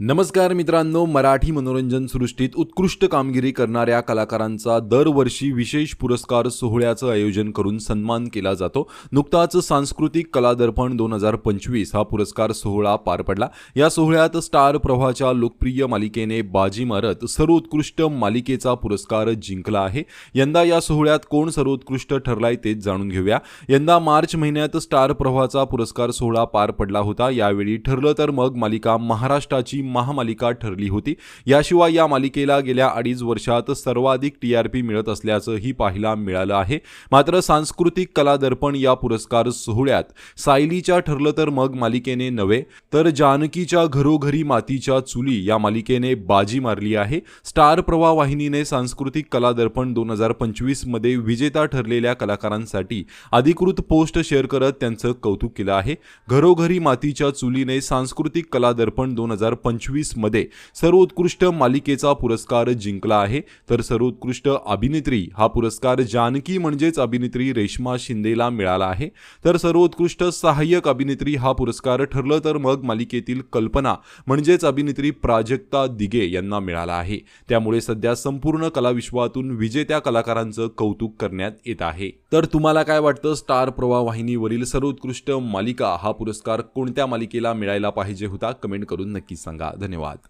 नमस्कार मित्रांनो मराठी मनोरंजन सृष्टीत उत्कृष्ट कामगिरी करणाऱ्या कलाकारांचा दरवर्षी विशेष पुरस्कार सोहळ्याचं आयोजन करून सन्मान केला जातो. नुकताच सांस्कृतिक कला दर्पण दोन हजार पंचवीस हा पुरस्कार सोहळा पार पडला. या सोहळ्यात स्टार प्रवाहाच्या लोकप्रिय मालिकेने बाजी मारत सर्वोत्कृष्ट मालिकेचा पुरस्कार जिंकला आहे. यंदा या सोहळ्यात कोण सर्वोत्कृष्ट ठरलाय तेच जाणून घेऊया. यंदा मार्च महिन्यात स्टार प्रवाहाचा पुरस्कार सोहळा पार पडला होता. यावेळी ठरलं तर मग मालिका महाराष्ट्राची महामालिका ठरली होती. याशिवाय या मालिकेला गेल्या अडीच वर्षात सर्वाधिक टी आर पी मिळत असल्याचंही पाहायला मिळालं आहे. मात्र सांस्कृतिक कला दर्पण या पुरस्कार सोहळ्यात सायलीच्या ठरलं तर मग मालिकेने नव्हे तर जानकीच्या घरोघरी मातीच्या चुली या मालिकेने बाजी मारली आहे. स्टार प्रवाह वाहिनीने सांस्कृतिक कला दर्पण दोन हजार पंचवीसमध्ये विजेता ठरलेल्या कलाकारांसाठी अधिकृत पोस्ट शेअर करत त्यांचं कौतुक केलं आहे. घरोघरी मातीच्या चुलीने सांस्कृतिक कला दर्पण दोन हजार पंचवीस मध्ये सर्वोत्कृष्ट मालिकेचा पुरस्कार जिंकला आहे. तर सर्वोत्कृष्ट अभिनेत्री हा पुरस्कार जानकी म्हणजेच अभिनेत्री रेश्मा शिंदेला मिळाला आहे. तर सर्वोत्कृष्ट सहाय्यक अभिनेत्री हा पुरस्कार ठरलं तर मग मालिकेतील कल्पना म्हणजेच अभिनेत्री प्राजक्ता दिगे यांना मिळाला आहे. त्यामुळे सध्या संपूर्ण कलाविश्वातून विजेत्या कलाकारांचं कौतुक करण्यात येत आहे. तर तुम्हाला काय वाटतं? स्टार प्रवाह वाहिनीवरील सर्वोत्कृष्ट मालिका हा पुरस्कार कोणत्या मालिकेला मिळायला पाहिजे होता? कमेंट करून नक्की सांगा. धन्यवाद